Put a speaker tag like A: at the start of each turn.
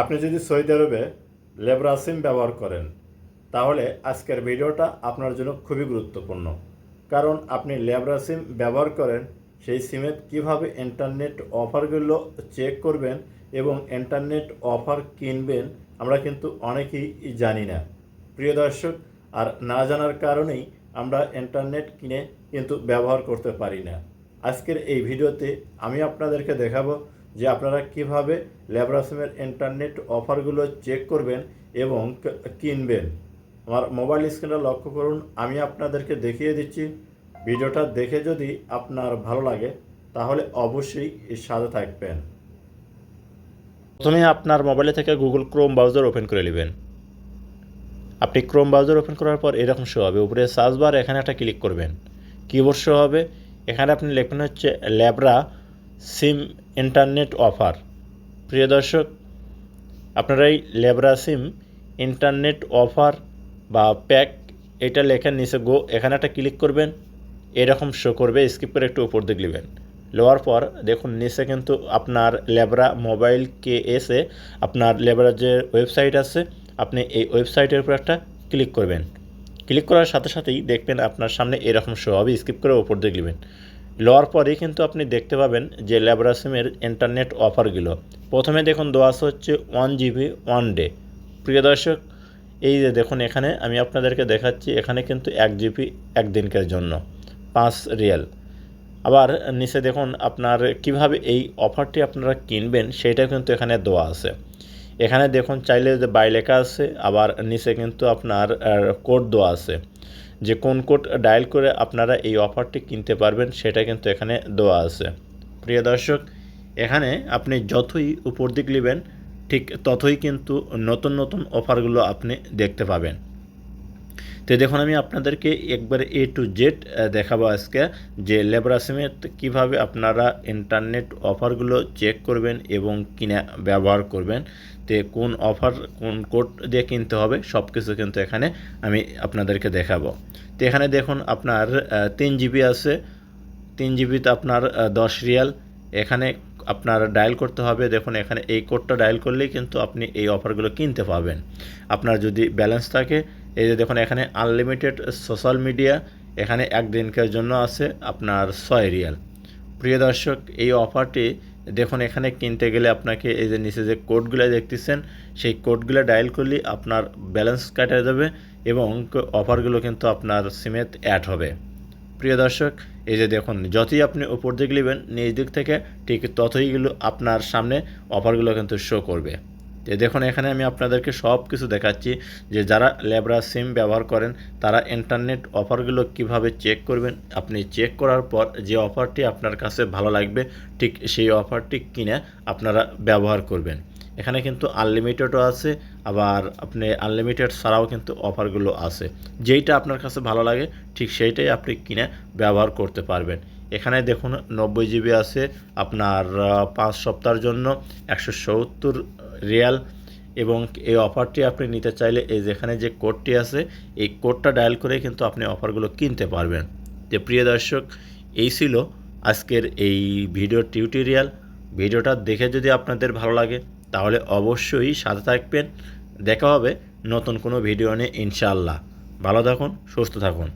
A: আপনি যদি সৌদি আরবে লেবরা সিম ব্যবহার করেন, তাহলে আজকের ভিডিওটা আপনার জন্য খুবই গুরুত্বপূর্ণ। কারণ আপনি লেবরা সিম ব্যবহার করেন, সেই সিমের কীভাবে ইন্টারনেট অফারগুলো চেক করবেন এবং ইন্টারনেট অফার কিনবেন, আমরা কিন্তু অনেকেই জানি না। প্রিয় দর্শক, আর না জানার কারণেই আমরা ইন্টারনেট কিনে কিন্তু ব্যবহার করতে পারি না। আজকের এই ভিডিওতে আমি আপনাদেরকে দেখাবো যে আপনারা কীভাবে ল্যাবরাসিমের ইন্টারনেট অফারগুলো চেক করবেন এবং কিনবেন। আমার মোবাইল স্ক্রিনটা লক্ষ্য করুন, আমি আপনাদেরকে দেখিয়ে দিচ্ছি। ভিডিওটা দেখে যদি আপনার ভালো লাগে, তাহলে অবশ্যই সাথে থাকবেন। প্রথমে আপনার মোবাইলে থেকে গুগল ক্রোম ব্রাউজার ওপেন করে নেবেন। আপনি ক্রোম ব্রাউজার ওপেন করার পর এরকম শো হবে। উপরে সার্চ বার এখানে একটা ক্লিক করবেন। কিবোর্ড শো হবে। এখানে আপনি লিখবেন হচ্ছে ল্যাবরা সিম ইন্টারনেট অফার। প্রিয় দর্শক, আপনারা এই ল্যাবরা সিম, ইন্টারনেট অফার বা প্যাক, এটা লেখার নিচে গো, এখানে একটা ক্লিক করবেন, এরকম শো করবে স্কিপ করে একটু উপর দিকে নেবেন। লোয়ার পর দেখুন, নিচে কিন্তু আপনার ল্যাবরা মোবাইল কে এসে আপনার ল্যাবরার যে ওয়েবসাইট আছে, আপনি এই ওয়েবসাইটের উপর একটা ক্লিক করবেন। ক্লিক করার সাথে সাথেই দেখবেন আপনার সামনে এরকম শো হবে স্কিপ করে উপর দিকে নেবেন। লওয়ার পরেই কিন্তু আপনি দেখতে পাবেন যে ল্যাবরা সিমের ইন্টারনেট অফারগুলো। প্রথমে দেখুন, দেওয়া হচ্ছে ওয়ান জিবি ওয়ান ডে প্রিয় দর্শক, এই যে দেখুন এখানে, আমি আপনাদেরকে দেখাচ্ছি এখানে কিন্তু এক জিবি একদিনকের জন্য, পাঁচ রিয়াল। আবার নিচে দেখুন, আপনার কীভাবে এই অফারটি আপনারা কিনবেন সেটা কিন্তু এখানে দেওয়া আছে। এখানে দেখুন, চাইলে যে বাই লেখা আছে, আবার নিচে কিন্তু আপনার কোড দেওয়া আছে। যে কোন কোড ডায়াল করে আপনারা এই অফারটি কিনতে পারবেন সেটা কিন্তু এখানে দেওয়া আছে। প্রিয় দর্শক, এখানে আপনি যতই উপর দিক নেবেন, ঠিক ততই কিন্তু নতুন নতুন অফারগুলো আপনি দেখতে পাবেন। তো দেখুন, আমি আপনাদেরকে একবারে এ টু জেড দেখাবো আজকে যে লেবরাসিমে কীভাবে আপনারা ইন্টারনেট অফারগুলো চেক করবেন এবং কিনে ব্যবহার করবেন। তে কোন অফার কোন কোড দিয়ে কিনতে হবে সব কিছু কিন্তু এখানে আমি আপনাদেরকে দেখাবো। তো এখানে দেখুন, আপনার তিন জিবি আছে, তিন জিবিতে আপনার দশ রিয়াল। এখানে আপনার ডায়াল করতে হবে, দেখুন, এখানে এই কোডটা ডায়াল করলেই কিন্তু আপনি এই অফারগুলো কিনতে পাবেন। আপনার যদি ব্যালেন্স থাকে এই যে দেখুন, এখানে আনলিমিটেড সোশ্যাল মিডিয়া এখানে একদিনকার জন্য আছে আপনার ছয় রিয়াল। প্রিয় দর্শক, এই অফারটি দেখুন, এখানে কিনতে গেলে আপনাকে এই যে নিচে যে কোডগুলো দেখতেছেন, সেই কোডগুলো ডায়াল করলেই আপনার ব্যালেন্স কাটা যাবে এবং অফারগুলো কিন্তু আপনার সিমেত অ্যাড হবে। প্রিয় দর্শক, এই যে দেখুন, যতই আপনি উপর দিকে নেবেন নিজ দিক থেকে ঠিক ততইগুলো আপনার সামনে অফারগুলো কিন্তু শো করবে। তো দেখুন, এখানে আমি আপনাদেরকে সব কিছু দেখাচ্ছি যে যারা ল্যাবরা সিম ব্যবহার করেন, তারা ইন্টারনেট অফারগুলো কীভাবে চেক করবেন? আপনি চেক করার পর যে অফারটি আপনার কাছে ভালো লাগবে, ঠিক সেই অফারটি কিনে আপনারা ব্যবহার করবেন। এখানে কিন্তু আনলিমিটেডও আছে, আবার আপনি আনলিমিটেড ছাড়াও কিন্তু অফারগুলো আছে। যেইটা আপনার কাছে ভালো লাগে, ঠিক সেইটাই আপনি কিনে ব্যবহার করতে পারবেন। এখানে দেখুন, নব্বই জিবি আছে, আপনার পাঁচ সপ্তাহের জন্য একশো সত্তর রিয়াল এবং এই অফারটি আপনি নিতে চাইলে এই যেখানে যে কোডটি আছে, এই কোডটা ডায়াল করে কিন্তু আপনি অফারগুলো কিনতে পারবেন। যে প্রিয় দর্শক, এই ছিল আজকের এই ভিডিও টিউটোরিয়াল ভিডিওটা দেখে যদি আপনাদের ভালো লাগে, তাহলে অবশ্যই সাথে থাকবেন। দেখা হবে নতুন কোনো ভিডিও নিয়ে, ইনশাআল্লাহ। ভালো থাকুন, সুস্থ থাকুন।